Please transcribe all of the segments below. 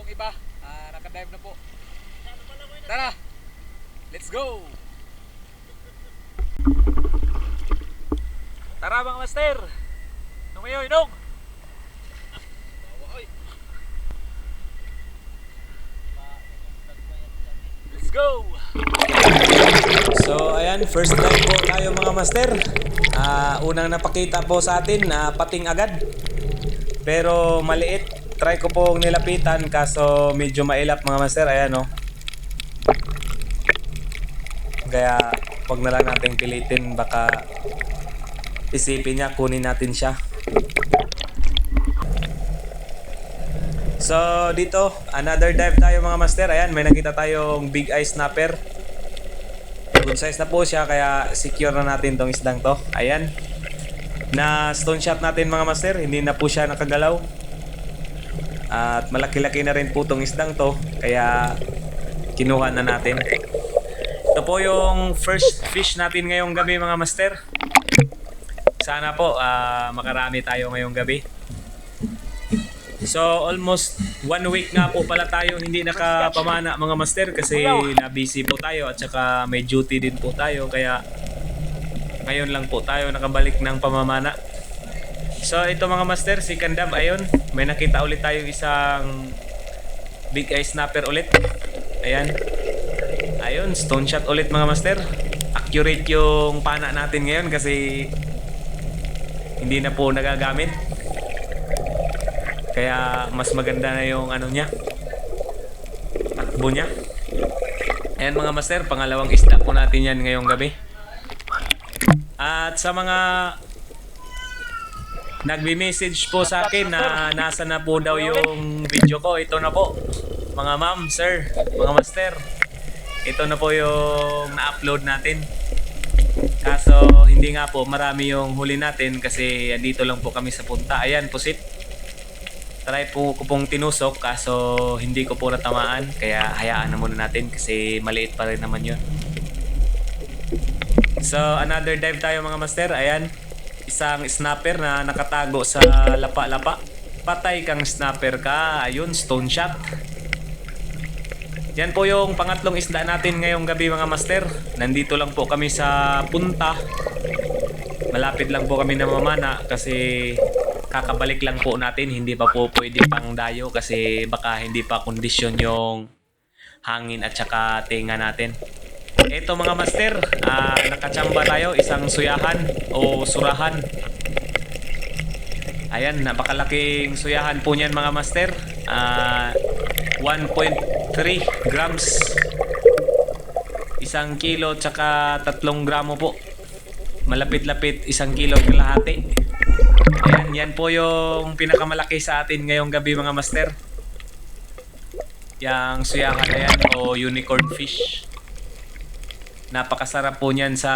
yung iba. Ah, nakadive na po. Tara! Let's go! Tara mga master! Tumayo, inong! Let's go! So ayan, first time po tayo mga master. Ah, unang napakita po sa atin na pating agad. Pero maliit. Try ko pong nilapitan kaso medyo mailap mga master. Ayan oh. Kaya wag na lang nating pilitin baka isipin niya kunin natin siya. So dito, another dive tayo mga master. Ayan, may nakita tayong big eye snapper. Good size na po siya kaya secure na natin tong isdang to. Ayan. Na stone shot natin mga master, hindi na po siya nakagalaw. At malaki-laki na rin po tong isdang to kaya kinuha na natin. Ito po yung first fish natin ngayong gabi mga master. Sana po ah, makarami tayo ngayong gabi. So almost one week nga po pala tayo hindi nakapamana mga master kasi na busy po tayo at saka may duty din po tayo kaya ngayon lang po tayo nakabalik ng pamamana. So ito mga master si Kandam ayun may nakita ulit tayo isang big eye snapper ulit. Ayan. Ayun stone shot ulit mga master. Accurate yung pana natin ngayon kasi hindi na po nagagamit. Kaya mas maganda na yung ano niya. Takbo niya. Ayan mga master, pangalawang isda po natin yan ngayong gabi. At sa mga nagbi-message po sa akin na nasa na po daw yung video ko, ito na po. Mga ma'am, sir, mga master. Ito na po yung na-upload natin. Kaso hindi nga po marami yung huli natin kasi dito lang po kami sa punta. Ayan, pusit try po ko pong tinusok kaso hindi ko po natamaan kaya hayaan na muna natin kasi maliit pa rin naman yun so another dive tayo mga master ayan isang snapper na nakatago sa lapa-lapa. Patay kang snapper ka. Ayun stone shot. Yan po yung pangatlong isda natin ngayong gabi mga master. Nandito lang po kami sa punta. Malapit lang po kami na mamana kasi kakabalik lang po natin. Hindi pa po pwede pang dayo kasi baka hindi pa kondisyon yung hangin at saka tinga natin ito mga master ah, nakachamba tayo isang suyahan o surahan. Ayan napakalaking suyahan po niyan mga master. Ah, 1.3 grams. Isang kilo tsaka tatlong gramo po. Malapit-lapit isang kilo at kalahati. Ayan, yan po yung pinakamalaki sa atin ngayong gabi mga master. Yang suyakan na yan o unicorn fish. Napakasarap po niyan sa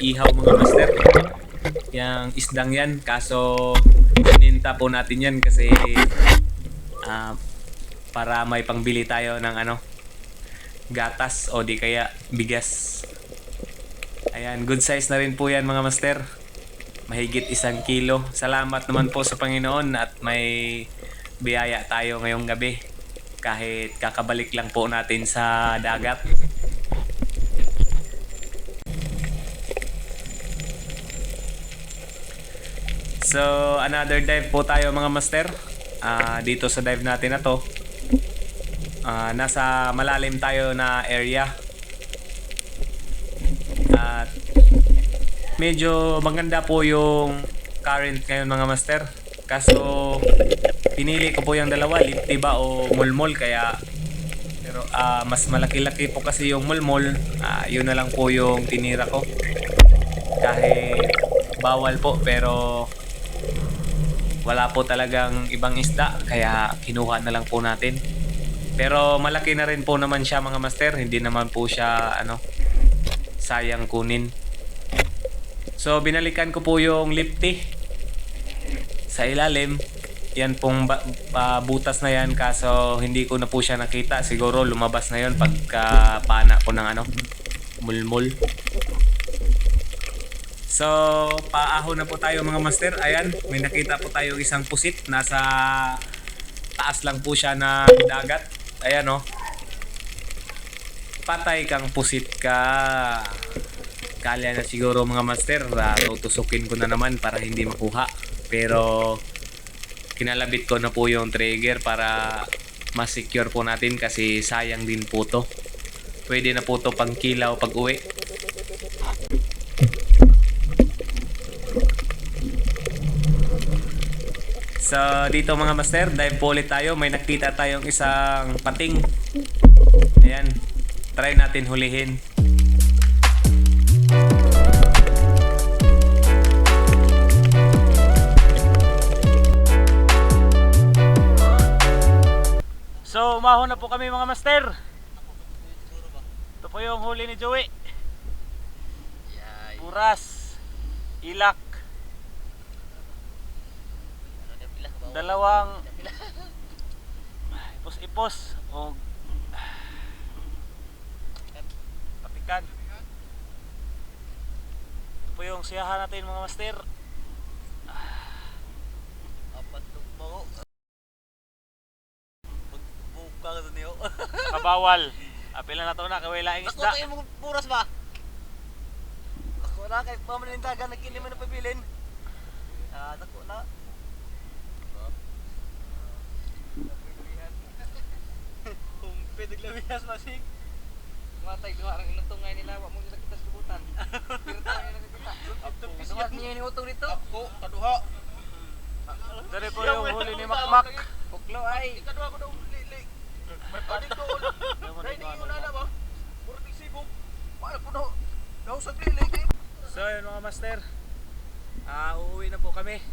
ihaw mga master. Yang isdang yan, kaso pininta po natin yan kasi ah, para may pangbili tayo ng ano gatas o di kaya bigas. Ayan, good size na rin po yan mga master mahigit isang kilo. Salamat naman po sa Panginoon at may biyaya tayo ngayong gabi. Kahit kakabalik lang po natin sa dagat. So, another dive po tayo mga master. Ah, dito sa dive natin na to. Ah, nasa malalim tayo na area. At medyo maganda po yung current ngayon mga master. Kaso pinili ko po yung dalawa, Liptiba o Mulmol kaya pero ah, mas malaki-laki po kasi yung Mulmol, ah, yun na lang po yung tinira ko. Kahit bawal po pero wala po talagang ibang isda kaya kinuha na lang po natin. Pero malaki na rin po naman siya mga master, hindi naman po siya ano sayang kunin. So, binalikan ko po yung lifty sa ilalim. Yan pong ba- ba- butas na yan kaso hindi ko na po siya nakita. Siguro lumabas na yon pagka pana ko ng ano, mulmul. So, paahon na po tayo mga master. Ayan, may nakita po tayo isang pusit. Nasa taas lang po siya ng dagat. Ayan oh. Patay kang pusit ka. Kala na siguro mga master, uh, tutusukin ko na naman para hindi makuha. Pero kinalabit ko na po yung trigger para mas secure po natin kasi sayang din po to. Pwede na po to pang kilaw pag uwi. So dito mga master, dive po ulit tayo. May nakita tayong isang pating. Ayan. Try natin hulihin. So, umahon na po kami mga master. Ito po yung huli ni Joey. Puras. Ilak. Dalawang ipos-ipos o kapikan. Ito po yung siyahan natin mga master. Buka ka niyo. Kabawal. Apil na to na kaway laing Ako isda. kayo mo puras ba? Ako na kay pamanindagan nagkili mo na pabilin. Ah, dako na. Humpid naglabias masig. Matay duha ang inutungay nila wa mo nila kita subutan. Pero tayo na kita. Ano niya ni utong dito? Ako kaduha. Dari po yung huli ni Makmak. Buklo ay. Kaduha ko daw lili. May padit ko. Dahil hindi mo na na ba? Puro tigsibog. Mahal ko daw. Daw sa lili. So yun mga master. Ah, uuwi na po kami.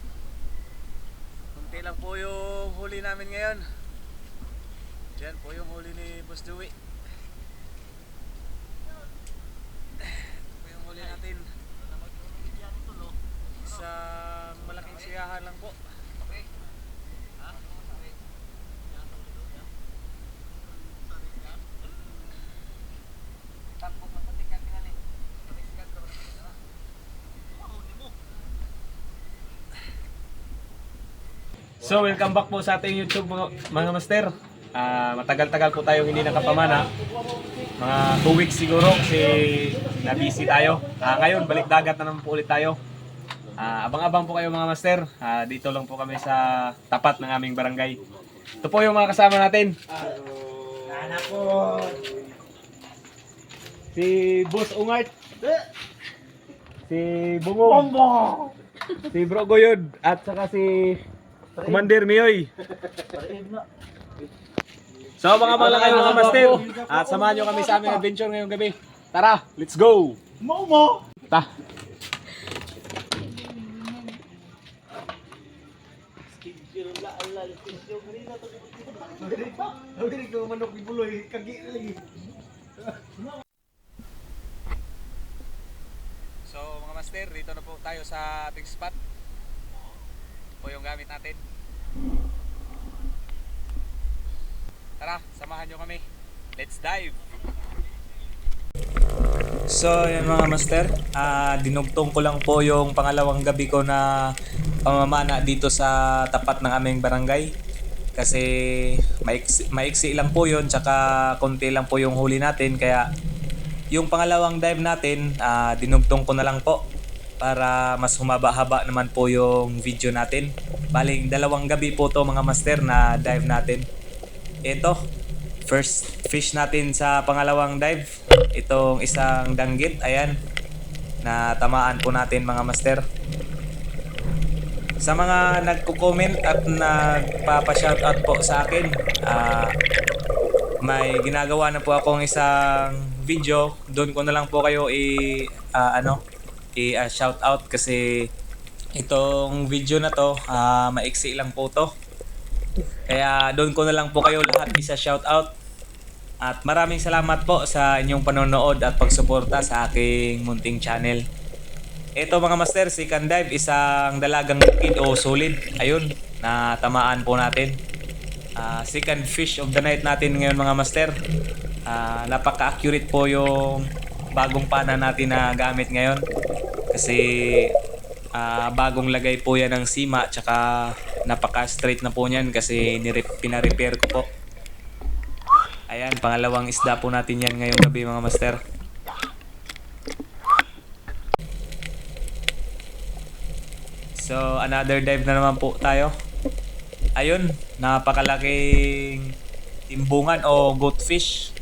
Kunti lang po yung huli namin ngayon. Diyan po yung huli ni Boss Dewey. Ito po yung huli natin. Isang malaking siyahan lang po. So, welcome back po sa ating YouTube mga, mga master. Ah, matagal-tagal po tayo hindi nakapamana. Mga 2 weeks siguro kasi na-busy tayo. Ah, ngayon, balik dagat na naman po ulit tayo. Ah, abang-abang po kayo mga master. Ah, dito lang po kami sa tapat ng aming barangay. Ito po yung mga kasama natin. Si Boss Ungart. Si Bungong. Si Bro Goyod. At saka si Commander Mioy. So mga kayo mga master. At samahan nyo kami sa aming adventure ngayong gabi. Tara, let's go! Momo! Ta. So mga master, dito na po tayo sa ating spot. Ito po yung gamit natin. Tara, samahan nyo kami. Let's dive! So, yan mga master, ah dinugtong ko lang po yung pangalawang gabi ko na pamamana dito sa tapat ng aming barangay. Kasi maiksi, maiksi lang po yun, tsaka konti lang po yung huli natin. Kaya yung pangalawang dive natin, ah dinugtong ko na lang po para mas humaba-haba naman po yung video natin. Baling dalawang gabi po to mga master na dive natin. Ito, first fish natin sa pangalawang dive. Itong isang danggit, ayan. Na tamaan po natin mga master. Sa mga nagko-comment at nagpapa-shoutout po sa akin, ah, may ginagawa na po akong isang video. Doon ko na lang po kayo i ah, ano, i ah, shoutout kasi itong video na to, ah, maiksi lang po to. Kaya doon ko na lang po kayo lahat isa shoutout. At maraming salamat po sa inyong panonood at pagsuporta sa aking munting channel. Ito mga master, si Candive, isang dalagang kid o solid. Ayun, na tamaan po natin. Ah, second fish of the night natin ngayon mga master. Ah, napaka-accurate po yung bagong pana natin na gamit ngayon. Kasi ah, bagong lagay po yan ng sima tsaka napaka-straight na po niyan kasi nirep, pina-repair ko po. Ayan, pangalawang isda po natin yan ngayong gabi mga master. So, another dive na naman po tayo. Ayun, napakalaking timbungan o goatfish.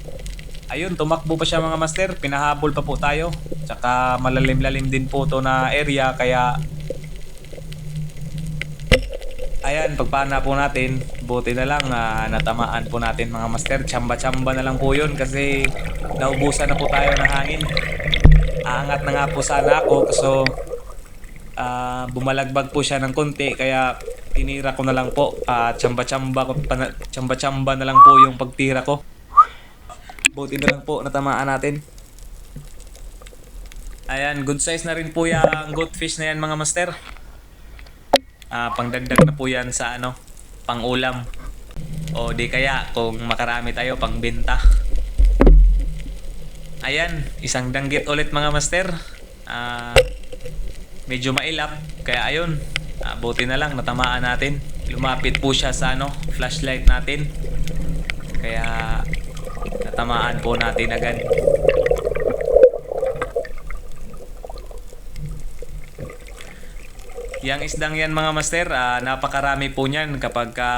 Ayun, tumakbo pa siya mga master. Pinahabol pa po tayo. Tsaka malalim-lalim din po to na area kaya Ayan, pagpana po natin, buti na lang ah, natamaan po natin mga master. Tsamba-tsamba na lang po yun kasi naubusan na po tayo ng hangin. Aangat na nga po sana ako so ah, bumalagbag po siya ng konti kaya tinira ko na lang po. Ah, tsamba-tsamba, tsamba-tsamba na lang po yung pagtira ko. Buti na lang po natamaan natin. Ayan, good size na rin po yung goatfish na yan mga master. Ah, pangdagdag na po yan sa ano, pang-ulam. O di kaya kung makarami tayo pang benta. Ayan, isang danggit ulit mga master. Ah, medyo mailap kaya ayun. Ah, buti na lang natamaan natin. Lumapit po siya sa ano, flashlight natin. Kaya natamaan po natin agad. Yang isdang yan mga master, ah, napakarami po niyan kapag ka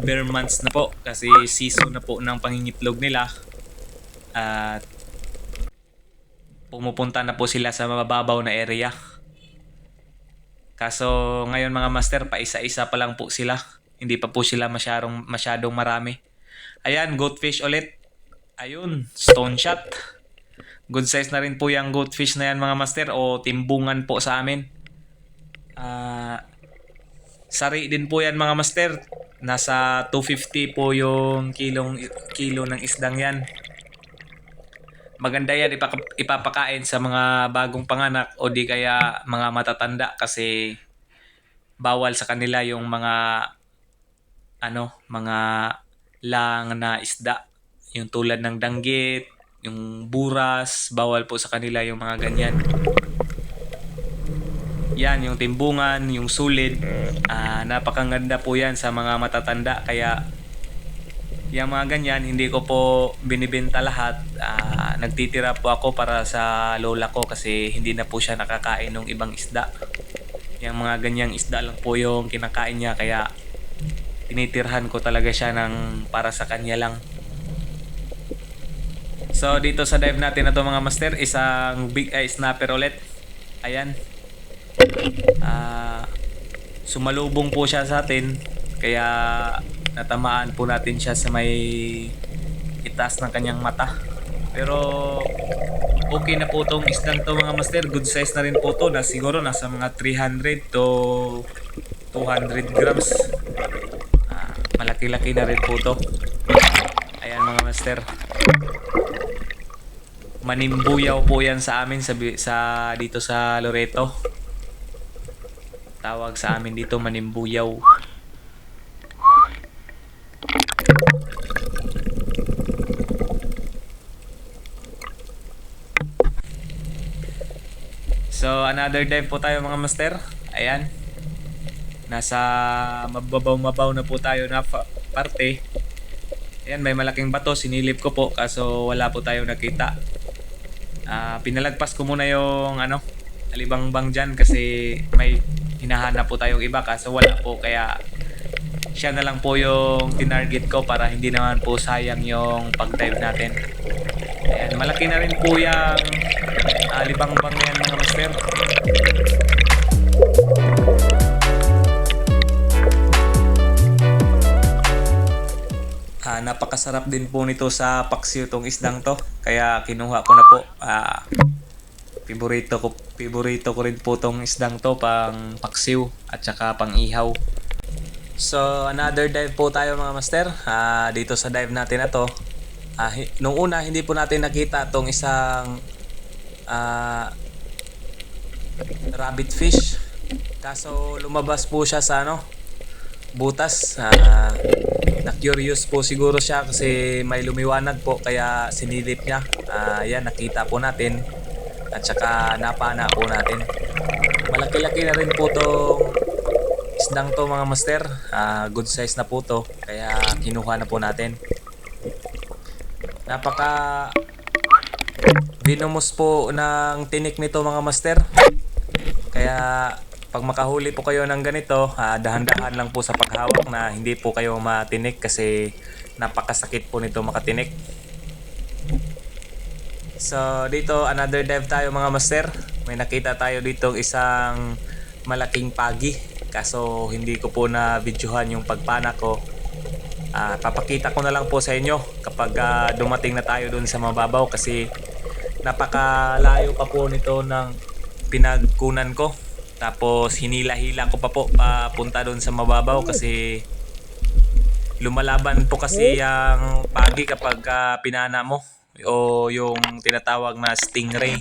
bare months na po kasi season na po ng pangingitlog nila. At pumupunta na po sila sa mababaw na area. Kaso ngayon mga master, pa isa-isa pa lang po sila. Hindi pa po sila masyadong, masyadong marami. Ayan, goatfish ulit. Ayun, stone shot. Good size na rin po yung goatfish na yan mga master o timbungan po sa amin. Ah, sari din po yan mga master. Nasa 250 po yung kilong kilo ng isdang yan. Maganda yan ipaka- ipapakain sa mga bagong panganak o di kaya mga matatanda kasi bawal sa kanila yung mga ano, mga lang na isda. Yung tulad ng danggit, yung buras, bawal po sa kanila yung mga ganyan. Yan, yung timbungan, yung sulid. Ah, napakaganda po yan sa mga matatanda. Kaya, yung mga ganyan, hindi ko po binibenta lahat. Ah, nagtitira po ako para sa lola ko kasi hindi na po siya nakakain ng ibang isda. Yung mga ganyang isda lang po yung kinakain niya. Kaya, tinitirhan ko talaga siya ng para sa kanya lang. So, dito sa dive natin na to mga master, isang big eye snapper ulit. Ayan, Ah, sumalubong po siya sa atin kaya natamaan po natin siya sa may itas ng kanyang mata. Pero okay na po tong isdang to mga master. Good size na rin po to. Na siguro nasa mga 300 to 200 grams. Ah, malaki-laki na rin po to. Ayan mga master manimbuyaw po yan sa amin sa, sa dito sa Loreto Tawag sa amin dito manimbuyaw. So, another dive po tayo mga master. Ayan. Nasa mababaw-mabaw na po tayo na parte. Ayan, may malaking bato. Sinilip ko po kaso wala po tayong nakita. Ah, pinalagpas ko muna yung ano, alibangbang dyan kasi may hinahanap po tayong iba kaso wala po kaya siya na lang po yung tinarget ko para hindi naman po sayang yung pag-dive natin. Ayan, malaki na rin po yung uh, libangbang yan mga master. Ah, napakasarap din po nito sa paksiw tong isdang to. Kaya kinuha ko na po. Ah, Piborito ko, piborito ko rin po tong isdang to pang paksiw at saka pang ihaw. So, another dive po tayo mga master. Ah, dito sa dive natin na to. Hi- nung una, hindi po natin nakita tong isang ah, rabbit fish. Kaso lumabas po siya sa ano, butas. Ah, na-curious po siguro siya kasi may lumiwanag po kaya sinilip niya. Ah, yan, nakita po natin. at saka napana po natin. Malaki-laki na rin po tong isdang to mga master. Ah, good size na po to. Kaya kinuha na po natin. Napaka binumos po ng tinik nito mga master. Kaya pag makahuli po kayo ng ganito, ah, dahan-dahan lang po sa paghawak na hindi po kayo matinik kasi napakasakit po nito makatinik. So dito another dive tayo mga master. May nakita tayo dito isang malaking pagi. Kaso hindi ko po na videohan yung pagpana ko. Ah, papakita ko na lang po sa inyo kapag ah, dumating na tayo dun sa mababaw kasi napakalayo pa po nito ng pinagkunan ko. Tapos hinila-hila ko pa po papunta doon sa mababaw kasi lumalaban po kasi ang pagi kapag ah, pinana mo o yung tinatawag na stingray.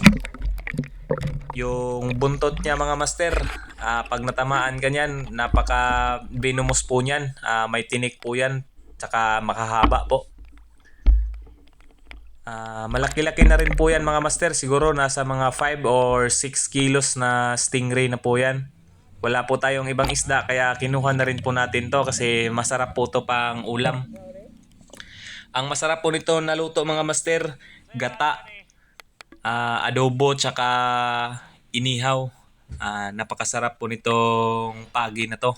Yung buntot niya mga master, ah, pag natamaan ganyan, napaka binumos po niyan. Ah, may tinik po yan, tsaka makahaba po. Ah, malaki-laki na rin po yan mga master. Siguro nasa mga 5 or 6 kilos na stingray na po yan. Wala po tayong ibang isda kaya kinuha na rin po natin to kasi masarap po to pang ulam. Ang masarap po nito na luto mga master, gata, ah, adobo, tsaka inihaw. Ah, napakasarap po nitong pagi na to.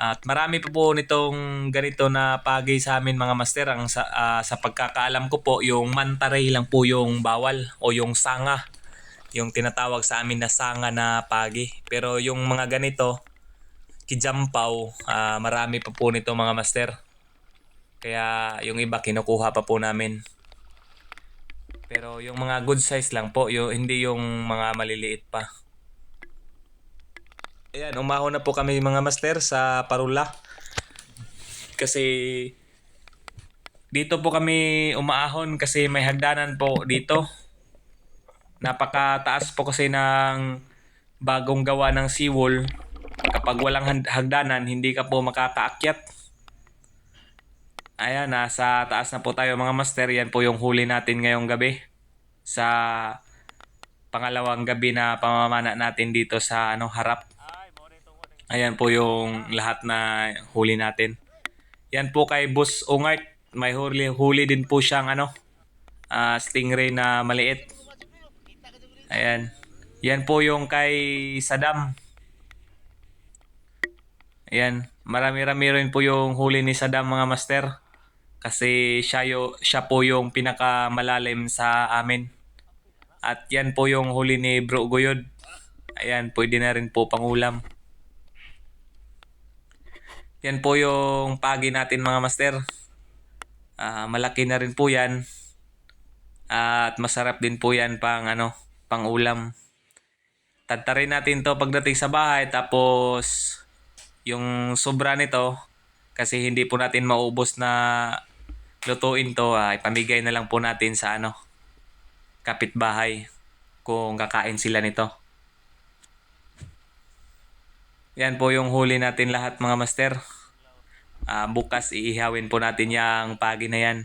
At marami po po nitong ganito na pagi sa amin mga master. Ang sa, ah, sa pagkakaalam ko po, yung mantaray lang po yung bawal o yung sanga. Yung tinatawag sa amin na sanga na pagi. Pero yung mga ganito, kijampaw, ah, marami pa po nito mga master. Kaya yung iba kinukuha pa po namin. Pero yung mga good size lang po, yung, hindi yung mga maliliit pa. Ayan, umahon na po kami mga master sa Parula. Kasi dito po kami umaahon kasi may hagdanan po dito. Napakataas po kasi ng bagong gawa ng seawall. Kapag walang hagdanan, hindi ka po makakaakyat. Ayan, nasa taas na po tayo mga master. Yan po yung huli natin ngayong gabi. Sa pangalawang gabi na pamamana natin dito sa ano harap. Ayan po yung lahat na huli natin. Yan po kay Boss Ungart. May huli, huli din po siyang ano, ah, stingray na maliit. Ayan. Yan po yung kay Saddam. Ayan. Marami-rami rin po yung huli ni Saddam mga master. Kasi siya, yo, siya po yung pinakamalalim sa amin. At yan po yung huli ni Bro Goyod. Ayan, pwede na rin po pangulam. Yan po yung pagi natin mga master. Ah, malaki na rin po yan. At masarap din po yan pang ano, pang ulam. Tantarin natin to pagdating sa bahay tapos yung sobra nito kasi hindi po natin maubos na lutuin to, ah, ipamigay na lang po natin sa ano, kapitbahay kung kakain sila nito. Yan po yung huli natin lahat mga master. Ah, bukas iihawin po natin yung pagi na yan.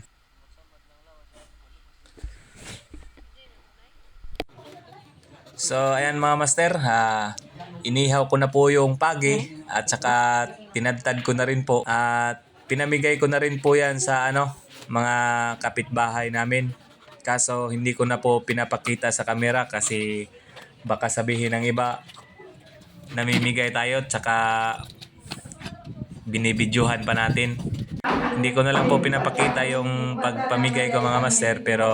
So ayan mga master, ah, inihaw ko na po yung pagi at saka tinadtad ko na rin po at pinamigay ko na rin po yan sa ano mga kapitbahay namin. Kaso hindi ko na po pinapakita sa camera kasi baka sabihin ng iba namimigay tayo at saka binibidyohan pa natin. Hindi ko na lang po pinapakita yung pagpamigay ko mga master pero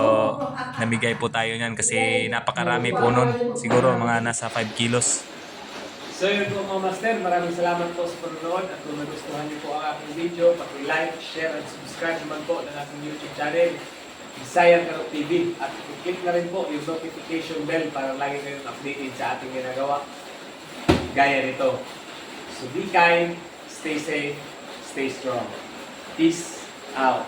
namigay po tayo niyan kasi napakarami po nun. Siguro mga nasa 5 kilos. So yun po mga master, maraming salamat po sa panonood at kung nagustuhan niyo po ang aking video, paki-like, share at subscribe naman po ng aking YouTube channel, Bisayan Karot TV at i-click na rin po yung notification bell para lagi kayong updated sa ating ginagawa gaya nito. So be kind, stay safe, stay strong. Peace out.